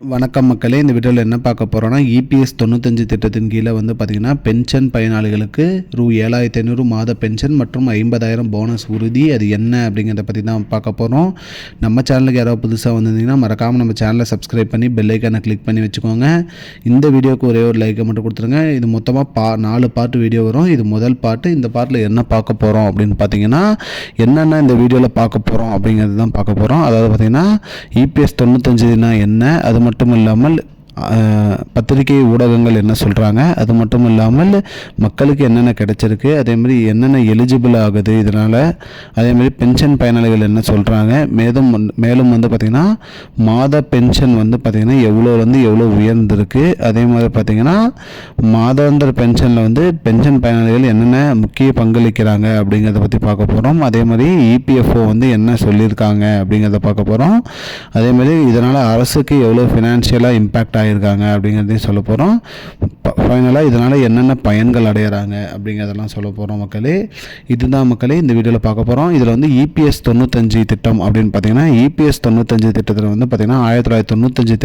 வணக்கம் மக்களே இந்த வீடியோவில் என்ன பார்க்க போகிறோன்னா இபிஎஸ் தொண்ணூத்தஞ்சு திட்டத்தின் கீழே வந்து பார்த்திங்கன்னா பென்ஷன் பயனாளிகளுக்கு ரூ ஏழாயிரத்தி ஐநூறு மாத பென்ஷன் மற்றும் ஐம்பதாயிரம் போனஸ் உறுதி. அது என்ன அப்படிங்கிறத பற்றி தான் பார்க்க போகிறோம் நம்ம சேனலுக்கு யாராவது புதுசாக வந்திருந்தீங்கன்னா மறக்காமல் நம்ம சேனலை சப்ஸ்கிரைப் பண்ணி பெல் ஐக்கானை கிளிக் பண்ணி வச்சுக்கோங்க. இந்த வீடியோக்கு ஒரே ஒரு லைக்கை மட்டும் கொடுத்துருங்க. இது மொத்தமாக பா நாலு பாட்டு வீடியோ வரும். இது முதல் பாட்டு இந்த பாட்டில் என்ன பார்க்க போகிறோம் அப்படின்னு பார்த்தீங்கன்னா என்னென்ன இந்த வீடியோவில் பார்க்க போகிறோம் அப்படிங்கிறது தான் பார்க்க போகிறோம் அதாவது பார்த்திங்கன்னா இபிஎஸ் தொண்ணூத்தஞ்சுனா என்ன? அது மட்டும் இல்லாமல் பத்திரிகை ஊடகங்கள் என்ன சொல்கிறாங்க அது மட்டும் இல்லாமல் மக்களுக்கு என்னென்ன கிடைச்சிருக்கு? அதே மாதிரி என்னென்ன எலிஜிபிள் ஆகுது இதனால்? அதே மாதிரி பென்ஷன் பயனாளிகள் என்ன சொல்கிறாங்க மேலும் வந்து- மேலும் வந்து பார்த்திங்கன்னா மாத பென்ஷன் வந்து பார்த்திங்கன்னா எவ்வளோ வந்து எவ்வளோ உயர்ந்திருக்கு? அதே மாதிரி பார்த்திங்கன்னா மாதாந்திர பென்ஷனில் வந்து பென்ஷன் பயனாளிகள் என்னென்ன முக்கிய பங்களிக்கிறாங்க அப்படிங்கிறத பற்றி பார்க்க போகிறோம் அதே மாதிரி இபிஎஃப்ஓ வந்து என்ன சொல்லியிருக்காங்க அப்படிங்கிறத பார்க்க போகிறோம் அதே மாதிரி இதனால் அரசுக்கு எவ்வளோ ஃபினான்ஷியலாக இம்பேக்ட் ஆகியிருக்காங்க அப்படிங்கிறதையும் சொல்ல போகிறோம் ஃபைனலாக இதனால் என்னென்ன பயன்கள் அடையிறாங்க அப்படிங்கிறதெல்லாம் சொல்ல போகிறோம் மக்களே. இதுதான் மக்களே இந்த வீடியோவில் பார்க்க போகிறோம் இதில் வந்து இபிஎஸ் தொண்ணூத்தஞ்சு திட்டம் அப்படின்னு பார்த்தீங்கன்னா இபிஎஸ் தொண்ணூத்தஞ்சு திட்டத்தில் வந்து பார்த்திங்கன்னா ஆயிரத்தி தொள்ளாயிரத்தி தொண்ணூத்தஞ்சு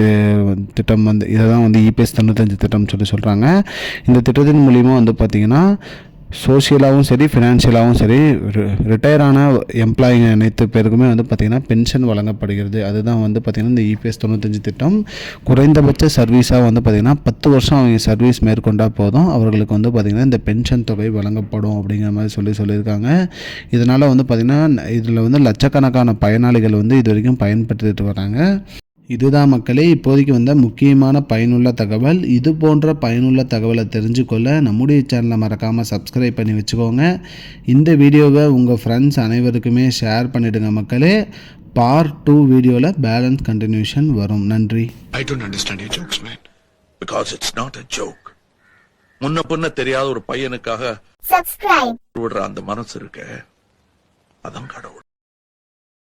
திட்டம் வந்து இதை தான் வந்து இபிஎஸ் தொண்ணூத்தஞ்சு திட்டம்னு சொல்லி சொல்கிறாங்க இந்த திட்டத்தின் மூலிமா வந்து பார்த்திங்கன்னா சோஷியலாகவும் சரி ஃபினான்ஷியலாகவும் சரி ரிட்டையர் ஆன எம்ப்ளாயிங்க அனைத்து பேருக்குமே வந்து பார்த்திங்கன்னா பென்ஷன் வழங்கப்படுகிறது. அதுதான் வந்து பார்த்திங்கன்னா இந்த இபிஎஸ் தொண்ணூத்தஞ்சு திட்டம். குறைந்தபட்ச சர்வீஸாக வந்து பார்த்திங்கன்னா பத்து வருஷம் அவங்க சர்வீஸ் மேற்கொண்டால் போதும். அவர்களுக்கு வந்து பார்த்திங்கன்னா இந்த பென்ஷன் தொகை வழங்கப்படும் அப்படிங்கிற மாதிரி சொல்லி சொல்லியிருக்காங்க. இதனால் வந்து பார்த்திங்கன்னா இதில் வந்து லட்சக்கணக்கான பயனாளிகள் வந்து இது வரைக்கும் பயன்படுத்திட்டு வராங்க. இதுதான் மக்களே இப்போதைக்கு வந்த முக்கியமான பயனுள்ள தகவல். இது போன்ற பயனுள்ள தகவலை தெரிஞ்சுக்கொள்ள நம்முடைய சேனலை மறக்காமல் சப்ஸ்கிரைப் பண்ணி வச்சுக்கோங்க. இந்த வீடியோவை உங்கள் ஃப்ரெண்ட்ஸ் அனைவருக்குமே ஷேர் பண்ணிடுங்க மக்களே. பார்ட் டூ வீடியோவில் பேலன்ஸ் கண்டினியூஷன் வரும். நன்றி. I don't understand your jokes, man. Because it's not a joke. முன்ன பின்ன தெரியாத ஒரு பையனுக்காக subscribe. விடுற அந்த மனசு இருக்க. அதான் கடவுள்.